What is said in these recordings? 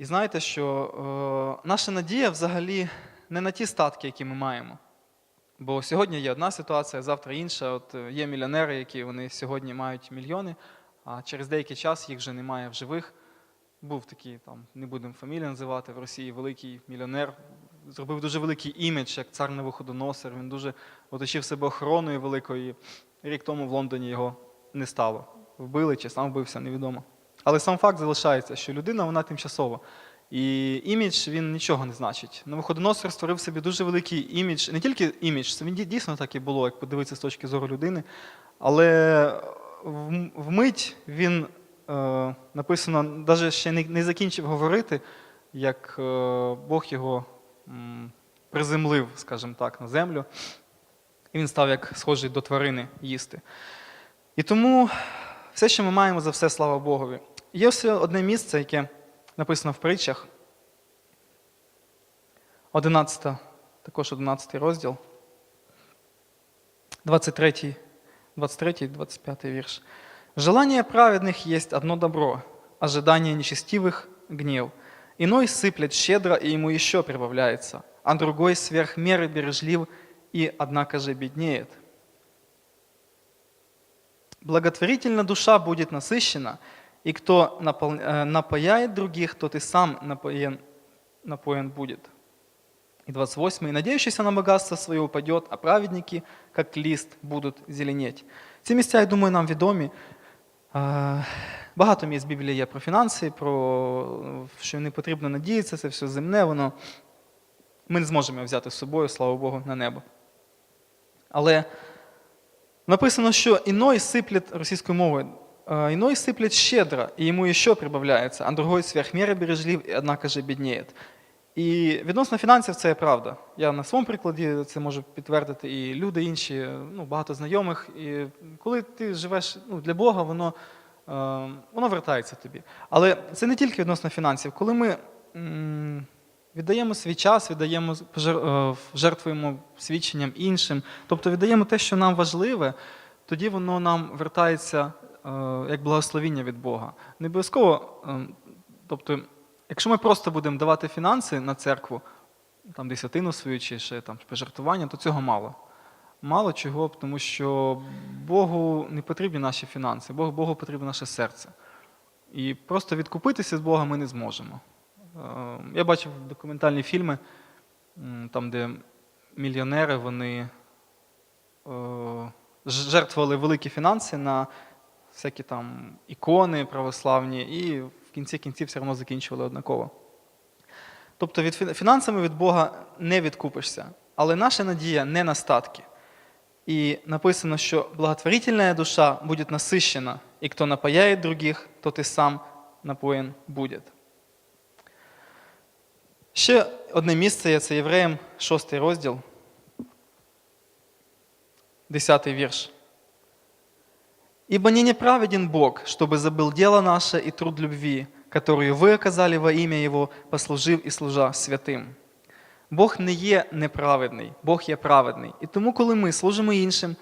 І знаєте, що е, наша надія взагалі не на ті статки, які ми маємо. Бо сьогодні є одна ситуація, завтра інша. От е, є мільйонери, які вони сьогодні мають мільйони, а через деякий час їх вже немає в живих. Був такий, там, не будемо фамілію називати, в Росії великий мільйонер, зробив дуже великий імідж, як цар Навуходоносор. Він дуже оточив себе охороною великою. Рік тому в Лондоні його не стало. Вбили чи сам вбився, невідомо. Але сам факт залишається, що людина вона тимчасова. І імідж він нічого не значить. Навуходоносор створив собі дуже великий імідж, не тільки імідж, це він дійсно так і було, як подивитися з точки зору людини. Але вмить він е, написано, навіть ще не, не закінчив говорити, як е, Бог його м, приземлив, скажімо так, на землю. І він став як схожий до тварини їсти. І тому все, що ми маємо за все, слава Богові. Є все одне місце, яке написано в притчах. 11, також 11 розділ. 23, 23 25 вірш. Желание праведных есть одно добро, ожидание нечестивых – гнев. Иной сыплет щедро, и ему еще прибавляется, а другой сверх меры бережлив, и однако же беднеет. Благотворительно душа будет насыщена, и кто э, напояет других, тот и сам напоен, напоен будет. И 28. «И надеющийся на богатство свое упадет, а праведники, как лист, будут зеленеть». Ці місця, я думаю, нам відомі. Багато місць Біблії є про фінанси, про що не потрібно надіятися, це все земне, воно ми не зможемо взяти з собою, слава Богу, на небо. Але написано, що іной сиплет російською мовою, іной сиплет щедро, і йому ще прибавляється, а другой сверх меры бережлив, і однако же бідніє. І відносно фінансів це є правда. Я на своєму прикладі це можу підтвердити, і люди інші, ну, багато знайомих. І коли ти живеш ну, для Бога, воно, е, воно вертається тобі. Але це не тільки відносно фінансів. Коли ми м, віддаємо свій час, віддаємо, е, жертвуємо свідченням іншим, тобто віддаємо те, що нам важливе, тоді воно нам вертається як благословіння від Бога. Не обов'язково, е, тобто, якщо ми просто будемо давати фінанси на церкву, там десятину свою чи ще там пожертвування, то цього мало. Мало чого, тому що Богу не потрібні наші фінанси, Богу, Богу потрібне наше серце. І просто відкупитися з Бога ми не зможемо. Е, Я бачив документальні фільми, там, де мільйонери вони е, жертвували великі фінанси на всякі там ікони православні, і в кінці кінців все одно закінчували однаково. Тобто від фінансами від Бога не відкупишся, але наша надія не на статки. І написано, що благотворительная душа буде насищена, і хто напаяє других, тот і сам напоєн буде. Ще одне місце є це Євреям, 6 розділ, 10 вірш. «Ибо не неправеден Бог, чтобы забыл дело наше и труд любви, которую вы оказали во имя Его, послужив і служа святим». Бог не є неправедний, Бог є праведний. І тому, коли ми служимо іншим,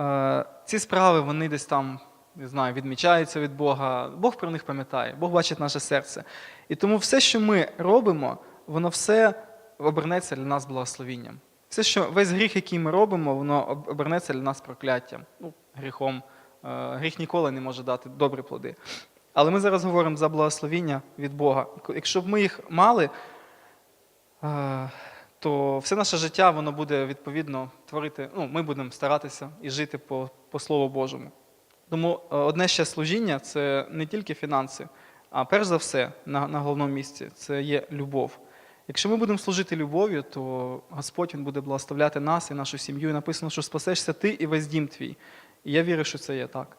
е, ці справи вони десь там, не знаю, відмічаються від Бога. Бог про них пам'ятає, Бог бачить наше серце. І тому все, що ми робимо, воно все обернеться для нас благословінням. Все, що весь гріх, який ми робимо, воно об- обернеться для нас прокляттям, ну, гріхом. Е, Гріх ніколи не може дати добрі плоди. Але ми зараз говоримо за благословіння від Бога. Якщо б ми їх мали, е, то все наше життя воно буде відповідно творити. Ну, ми будемо старатися і жити по, по Слову Божому. Тому е, одне ще служіння це не тільки фінанси, а перш за все на, на головному місці це є любов. Якщо ми будемо служити любов'ю, то Господь Він буде благословляти нас і нашу сім'ю. І написано, що спасешся ти і весь дім твій. І я вірю, що це є так.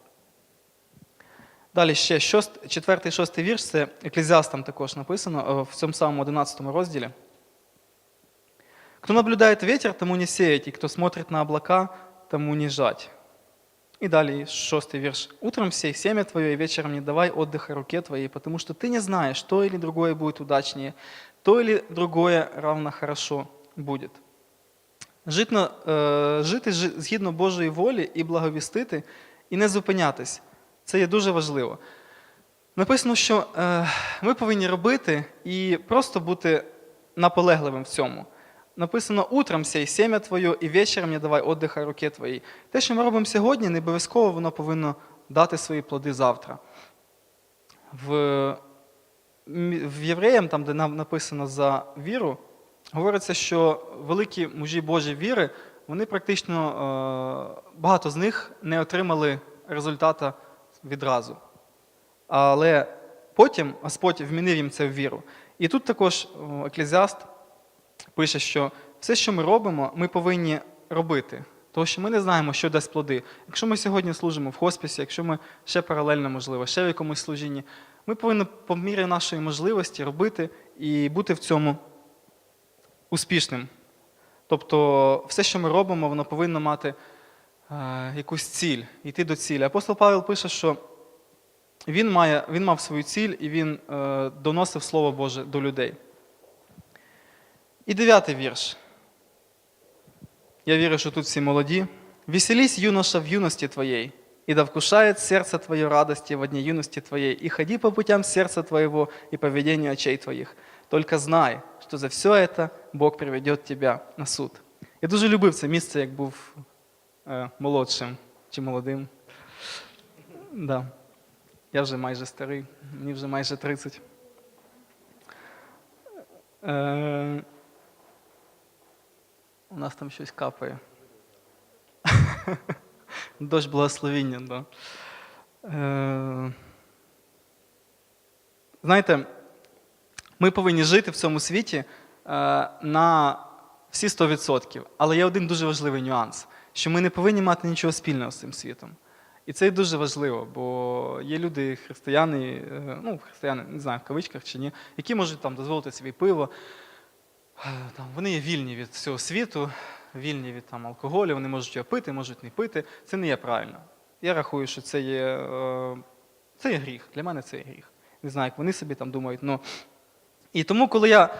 Далі ще шост, четвертий, шостий вірш, це еклезіастам також написано е, в цьому самому 11 розділі. Кто наблюдает ветер, тому не сеять, и кто смотрит на облака, тому не жать. И далее шестый вірш. «Утром сей семя твое, и вечером не давай отдыха руке твоей, потому что ты не знаешь, то или другое будет удачнее, то или другое равно хорошо будет». Житно, е, жити згідно Божої волі і благовістити, і не зупинятись. Це є дуже важливо. Написано, що е, ми повинні робити і просто бути наполегливим в цьому. Написано утром сей сім'я твоє, і вечором не давай отдиха руки твоїй. Те, що ми робимо сьогодні, не обов'язково воно повинно дати свої плоди завтра. В, в Євреям, там, де нам написано за віру, говориться, що великі мужі Божі віри, вони практично е, багато з них не отримали результата відразу. Але потім Господь вмінив їм це в віру. І тут також еклезіаст пише, що все, що ми робимо, ми повинні робити. Тому що ми не знаємо, що дасть плоди. Якщо ми сьогодні служимо в хоспісі, якщо ми ще паралельно, можливо, ще в якомусь служінні, ми повинні по мірі нашої можливості робити і бути в цьому успішним. Тобто, все, що ми робимо, воно повинно мати е, якусь ціль, йти до цілі. Апостол Павел пише, що він, має, він мав свою ціль і він е, доносив Слово Боже до людей. І дев'ятий вірш. Я вірю, що тут всі молоді. «Веселись, юноша, в юности твоей, и да вкушает сердце твое радости в дне юности твоей, и ходи по путям сердца твоего и по ведению очей твоих. Только знай, що за все это Бог приведет тебя на суд. Я дуже любив це місце, як був е, молодшим чи молодим. Да. Я вже майже старий, мені вже майже 30. Е, у нас там щось капає. Дощ благословіння, да. Е, знаєте, ми повинні жити в цьому світі е, на всі 100%. Але є один дуже важливий нюанс, що ми не повинні мати нічого спільного з цим світом. І це дуже важливо, бо є люди, християни, е, ну, християни, не знаю, в кавичках чи ні, які можуть там дозволити собі пиво. Там, вони є вільні від всього світу, вільні від там, алкоголю, вони можуть його пити, можуть не пити. Це не є правильно. Я рахую, що це є, е, це є гріх. Для мене це є гріх. Не знаю, як вони собі там думають. Ну, і тому, коли я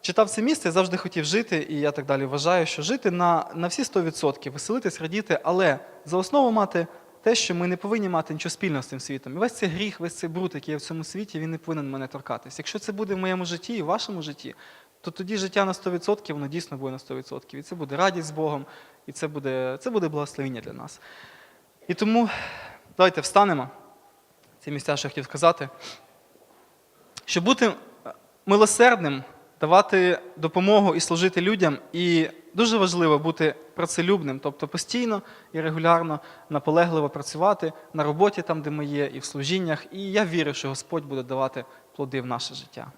читав це місце, я завжди хотів жити, і я так далі вважаю, що жити на, на всі 100%, веселитись, радіти, але за основу мати те, що ми не повинні мати нічого спільного з цим світом. І весь цей гріх, весь цей бруд, який є в цьому світі, він не повинен мене торкатись. Якщо це буде в моєму житті і в вашому житті, то тоді життя на 100%, воно дійсно буде на 100%. І це буде радість з Богом, і це буде, це буде благословення для нас. І тому давайте встанемо. Ці місця, що я хотів сказати. Щоб бути милосердним, давати допомогу і служити людям, і дуже важливо бути працелюбним, тобто постійно і регулярно, наполегливо працювати на роботі, там, де ми є, і в служіннях. І я вірю, що Господь буде давати плоди в наше життя.